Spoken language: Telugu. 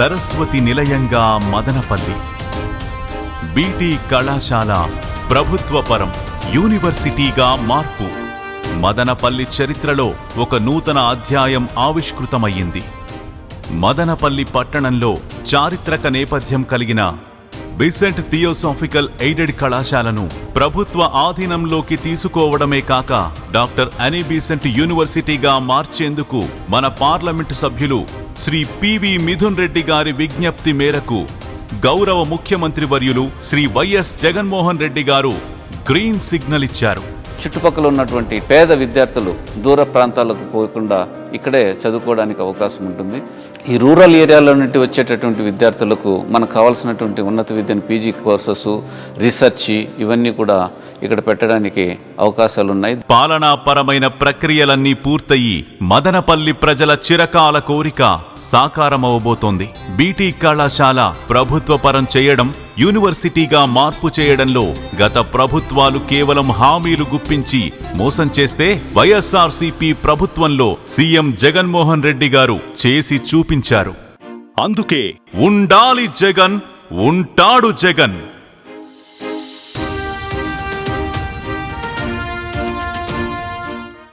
సరస్వతి నిలయంగా మదనపల్లి. బీటీ కళాశాల ప్రభుత్వపరం యూనివర్సిటీగా మార్పు. మదనపల్లి చరిత్రలో ఒక నూతన అధ్యాయం ఆవిష్కృతమయ్యింది. మదనపల్లి పట్టణంలో చారిత్రక నేపథ్యం కలిగిన బిసెంట్ థియోసాఫికల్ ఎయిడెడ్ కళాశాలను ప్రభుత్వ ఆధీనంలోకి తీసుకోవడమే కాక డాక్టర్ అనీ బీసెంట్ యూనివర్సిటీగా మార్చేందుకు మన పార్లమెంటు సభ్యులు శ్రీ పివి మిథున్ రెడ్డి గారి విజ్ఞప్తి మేరకు గౌరవ ముఖ్యమంత్రి వర్యులు శ్రీ వైఎస్ జగన్మోహన్ రెడ్డి గారు గ్రీన్ సిగ్నల్ ఇచ్చారు. చుట్టుపక్కల ఉన్నటువంటి పేద విద్యార్థులు దూర ప్రాంతాలకు పోకుండా ఇక్కడే చదువుకోవడానికి అవకాశం ఉంటుంది. ఈ రూరల్ ఏరియాలో నుండి వచ్చేటటువంటి విద్యార్థులకు మనకు కావాల్సినటువంటి ఉన్నత విద్యను పీజీ కోర్సెస్ రీసెర్చ్ ఇవన్నీ కూడా ఇక్కడ పెట్టడానికి అవకాశాలు ఉన్నాయి పాలనాపరమైన ప్రక్రియలన్నీ పూర్తయి మదనపల్లి ప్రజల చిరకాల కోరిక సాకారమవబోతోంది. బీటీ కళాశాల ప్రభుత్వపరం చేయడం యూనివర్సిటీగా మార్పు చేయడంలో గత ప్రభుత్వాలు కేవలం హామీలు గుప్పించి మోసం చేస్తే వైఎస్ఆర్సీపీ ప్రభుత్వంలో సీఎం జగన్మోహన్ రెడ్డి గారు చేసి చూపించారు. అందుకే ఉండాలి జగన్ ఉంటాడు జగన్.